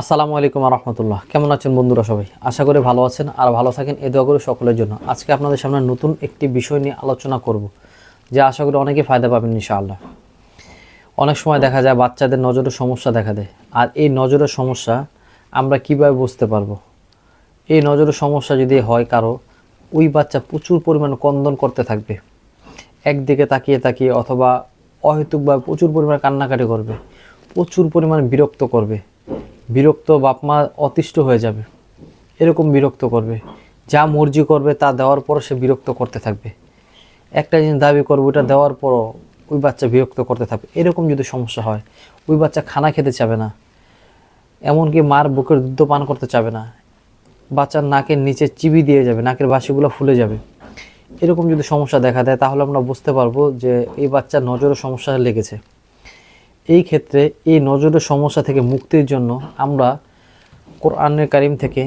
আসসালামু আলাইকুম রহমতুল্লাহ কেমন আছেন বন্ধুরা সবাই? আশা করি ভালো আছেন আর ভালো থাকেন এ দোয়া করি সকলের জন্য। আজকে আপনাদের সামনে নতুন একটি বিষয় নিয়ে আলোচনা করব, যা আশা করি অনেকে ফায়দা পাবেন ইনশাআল্লাহ। অনেক সময় দেখা যায় বাচ্চাদের নজরের সমস্যা দেখা দেয়। আর এই নজরের সমস্যা আমরা কীভাবে বুঝতে পারব? এই নজরের সমস্যা যদি হয় কারও, ওই বাচ্চা প্রচুর পরিমাণে কন্দন করতে থাকবে। একদিকে তাকিয়ে তাকিয়ে অথবা অহেতুকভাবে প্রচুর পরিমাণে কান্নাকাটি করবে, প্রচুর পরিমাণে বিরক্ত করবে। বিরক্ত বাপ মা অতিষ্ঠ হয়ে যাবে। এরকম বিরক্ত করবে। যা মর্জি করবে তা দেওয়ার পরও সে বিরক্ত করতে থাকবে। একটা জিনিস দাবি করবে ওটা দেওয়ার পরও ওই বাচ্চা বিরক্ত করতে থাকবে। এরকম যদি সমস্যা হয়, ওই বাচ্চা খানা খেতে চাবে না। এমনকি মার বুকের দুধ পান করতে চাবে না। বাচ্চার নাকের নিচে চিবি দিয়ে যাবে, নাকের বাসিগুলো ফুলে যাবে। এরকম যদি সমস্যা দেখা দেয়, তাহলে আমরা বুঝতে পারব যে এই বাচ্চার নজরের সমস্যা লেগেছে। এই ক্ষেত্রে এই নজরের সমস্যা থেকে মুক্তির জন্য আমরা কোরআনের কারিম থেকে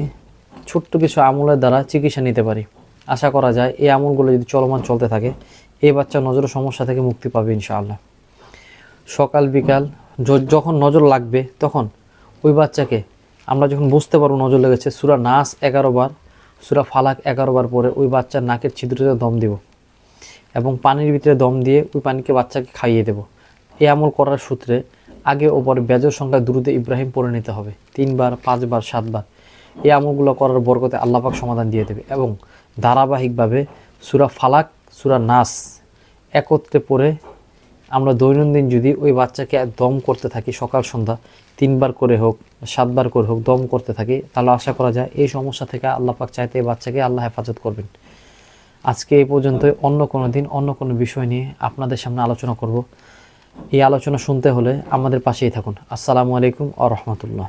ছোট্ট কিছু আমলের দ্বারা চিকিৎসা নিতে পারি। আশা করা যায় এই আমলগুলো যদি চলমান চলতে থাকে, এই বাচ্চা নজরের সমস্যা থেকে মুক্তি পাবে ইনশাআল্লাহ। সকাল, বিকাল যখন নজর লাগবে তখন ওই বাচ্চাকে আমরা যখন বুঝতে পারব নজর লেগেছে, সুরা নাস এগারো বার, সুরা ফালাক এগারো বার পরে ওই বাচ্চার নাকের ছিদ্রতে দম দিব এবং পানির ভিতরে দম দিয়ে ওই পানিকে বাচ্চাকে খাইয়ে দেব। এই আমল করার সূত্রে আগে ওপর বেজর সংখ্যা দ্রুত ইব্রাহিম পড়ে নিতে হবে। তিনবার, পাঁচবার, সাতবার। এই আমলগুলো করার বরকতে আল্লাপাক সমাধান দিয়ে দেবে এবং ধারাবাহিকভাবে সুরা ফালাক, সুরা নাস একত্রে পড়ে আমরা দৈনন্দিন যদি ওই বাচ্চাকে দম করতে থাকি সকাল, সন্ধ্যা, তিনবার করে হোক, সাতবার করে হোক, দম করতে থাকি, তাহলে আশা করা যায় এই সমস্যা থেকে আল্লাহ পাক চাইতে এই বাচ্চাকে আল্লাহ হেফাজত করবেন। আজকে এই পর্যন্তই। অন্য কোনো দিন, অন্য কোনো বিষয় নিয়ে আপনাদের সামনে আলোচনা করব। এই আলোচনা শুনতে হলে আমাদের পাশেই থাকুন। আসসালামু আলাইকুম আ রহমতুল্লাহ।